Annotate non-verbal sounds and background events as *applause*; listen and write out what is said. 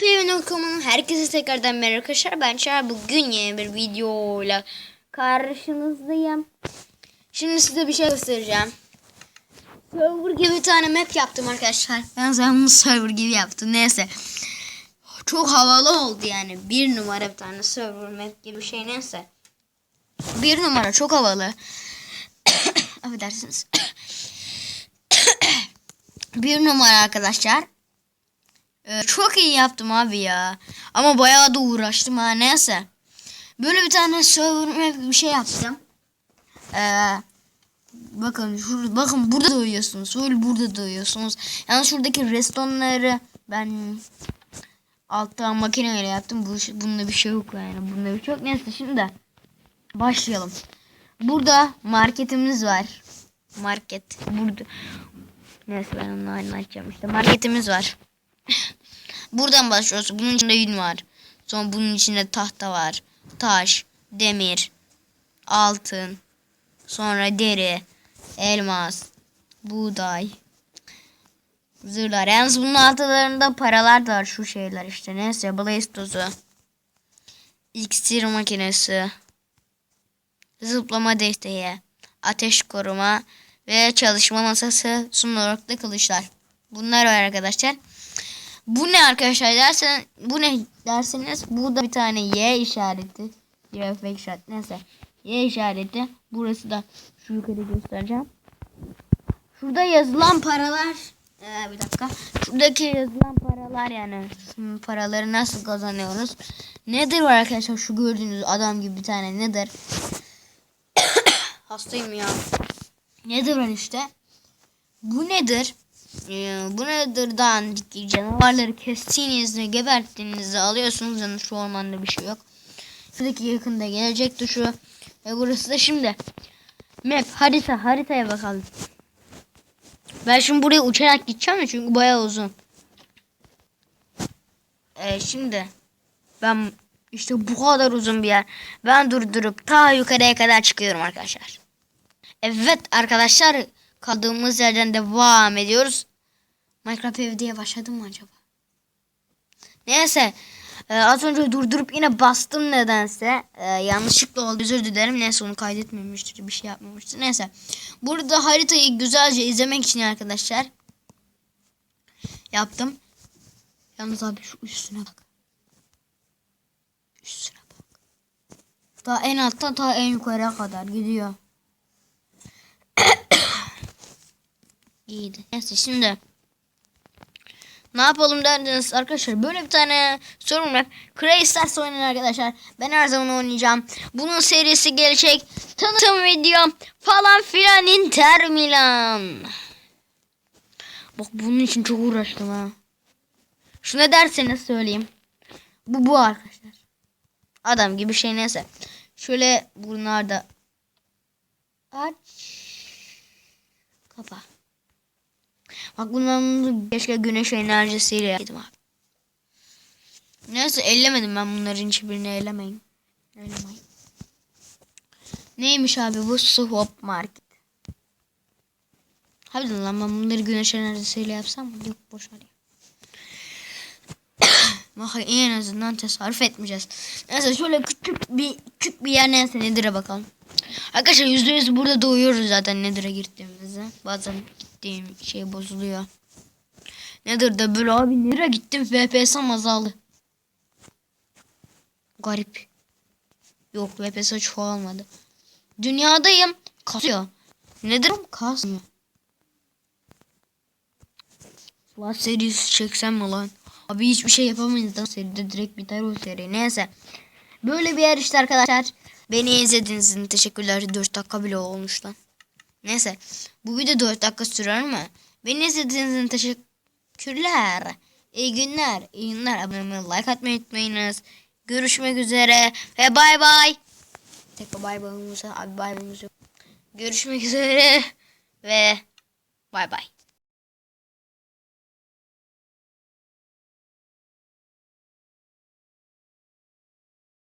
Pevin.com'un herkese tekrardan merhaba arkadaşlar. Ben Çağrı. Bugün yeni bir videoyla karşınızdayım. Şimdi size bir şey göstereceğim. Server gibi bir tane map yaptım arkadaşlar. Ben zaten bunu server gibi yaptım. Neyse. Çok havalı oldu yani. Bir numara bir tane server map gibi bir şey neyse. Bir numara çok havalı. *coughs* Affedersiniz. *coughs* bir numara arkadaşlar. Ee, çok iyi yaptım abi ya. Ama bayağı da uğraştım ha neyse. Böyle bir tane server bir şey yaptım. Ee, bakın şurada bakın burada da uyuyorsunuz. Böyle burada da uyuyorsunuz. Yani şuradaki restonları ben alttan makineyle yaptım. Bu bunda bir şey yok yani. Bunda bir şey. Neyse şimdi başlayalım. Burada marketimiz var. Market burada. Neyse ben onu anlatacağım işte. Marketimiz var. Buradan başlıyoruz. Bunun içinde yün var. Sonra bunun içinde tahta var. Taş, demir, altın, sonra deri, elmas, buğday, zırhlar. Yalnız bunun altılarında paralar da var. Şu şeyler işte. Neyse blaze tozu, iksir makinesi, zıplama desteği, ateş koruma ve çalışma masası, da kılıçlar. Bunlar var arkadaşlar. Bu ne arkadaşlar dersen bu ne derseniz burada bir tane Y işareti. Y işaret neyse. Y işareti. Burası da şu yukarı göstereceğim. Şurada yazılan paralar ee, bir dakika. Şuradaki yazılan paralar yani Şimdi paraları nasıl kazanıyoruz? Nedir var arkadaşlar şu gördüğünüz adam gibi bir tane nedir? *coughs* Hastayım ya. Nedir var işte? Bu nedir? Ee, bu nedir'dan canavarları kestiğinizde geberttiğinizde alıyorsunuz yani şu ormanda bir şey yok. Şuradaki yakında gelecek tuşu ve burası da şimdi map harita haritaya bakalım. Ben şimdi buraya uçarak gideceğim çünkü bayağı uzun. Ee, şimdi ben işte bu kadar uzun bir yer. Ben durdurup ta yukarıya kadar çıkıyorum arkadaşlar. Evet arkadaşlar kaldığımız yerden devam ediyoruz. Minecraft ev başladım mı acaba? Neyse. E, az önce durdurup yine bastım nedense. E, yanlışlıkla oldu. Özür dilerim. Neyse onu kaydetmemiştir. Bir şey yapmamıştır. Neyse. Burada haritayı güzelce izlemek için arkadaşlar. Yaptım. Yalnız abi şu üstüne bak. Üstüne bak. Ta en alttan ta en yukarıya kadar gidiyor. *coughs* İyiydi. Neyse şimdi ne yapalım derdiniz arkadaşlar. Böyle bir tane sorun var. Cray Stars oynayın arkadaşlar. Ben her zaman oynayacağım. Bunun serisi gelecek. Tanıtım video falan filan Inter Milan. Bak bunun için çok uğraştım ha. Şu ne derseniz söyleyeyim. Bu bu arkadaşlar. Adam gibi şey neyse. Şöyle bunlar da aç kapa. Bak bunların keşke güneş enerjisiyle yapaydım abi. Neyse ellemedim ben bunların hiçbirini ellemeyin. Ellemeyin. Neymiş abi bu swap market. Hadi lan ben bunları güneş enerjisiyle yapsam mı? Yok boş ver ya. *coughs* Bak en azından tasarruf etmeyeceğiz. Neyse şöyle küçük bir küçük bir yer neyse nedir'e bakalım. Arkadaşlar yüzde yüz burada doğuyoruz zaten nedir'e girdiğimizde. Bazen gittiğim şey bozuluyor. Nedir de böyle abi nereye gittim FPS'm azaldı. Garip. Yok FPS çoğalmadı. Dünyadayım. Kasıyor. Nedir? Kasmıyor. Lan serisi çeksem mi lan? Abi hiçbir şey yapamayız da seride direkt biter o seri. Neyse. Böyle bir yer işte arkadaşlar. Beni izlediğiniz için teşekkürler. 4 dakika bile olmuş lan. Neyse. Bu video 4 dakika sürer mi? Beni izlediğiniz için teşekkürler. İyi günler. İyi günler. Abone olmayı, like atmayı unutmayınız. Görüşmek üzere. Ve bay bay. Tek bay bayımız abi bay bayımız yok. Görüşmek üzere. Ve bay bay.